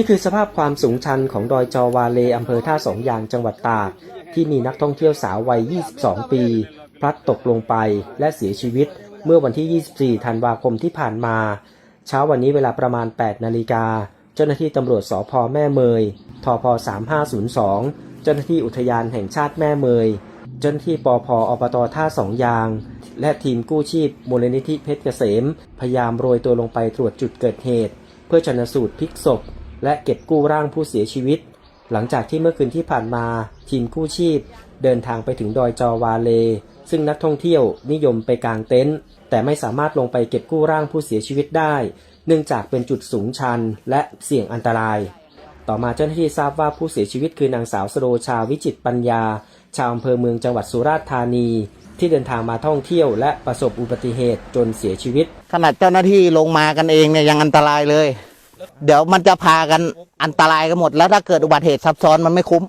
นี่คือสภาพความสูงชันของดอยจอวาเลอำเภอท่าสองยางจังหวัดตาก ที่มีนักท่องเที่ยวสาววัย 22 ปี พลัดตกลงไปและเสียชีวิตเมื่อวันที่ 24 ธันวาคมที่ผ่านมา เช้าวันนี้เวลาประมาณ 8 นาฬิกา เจ้าหน้าที่ตำรวจสพแม่เมย ทพ 3502 เจ้าหน้าที่อุทยานแห่งชาติแม่เมย เจ้าหน้าที่ปอพอบตท่าสองยาง และทีมกู้ชีพมูลนิธิเพชรเกษม พยายามโรยตัวลงไปตรวจจุดเกิดเหตุ เพื่อชนสูตรพลิกศพ และเก็บกู้ร่างผู้เสียชีวิต หลังจากที่เมื่อคืนที่ผ่านมาทีมกู้ชีพ เดินทางไปถึงดอยจอวาเล ซึ่งนักท่องเที่ยวนิยมไปกางเต็นท์แต่ไม่สามารถลงไปเก็บกู้ร่างผู้เสียชีวิตได้ เนื่องจากเป็นจุดสูงชันและเสี่ยงอันตราย ต่อมาเจ้าหน้าที่ทราบว่าผู้เสียชีวิตคือนางสาวสโรชาวิจิตปัญญา ชาวอำเภอเมืองจังหวัดสุราษฎร์ธานี ที่เดินทางมาท่องเที่ยว และประสบอุบัติเหตุจนเสียชีวิต ขนาดเจ้าหน้าที่ลงมากันเองเนี่ยยังอันตรายเลย เดี๋ยวมันจะพากันอันตรายกันหมดแล้วถ้าเกิดอุบัติเหตุซับซ้อนมันไม่คุ้ม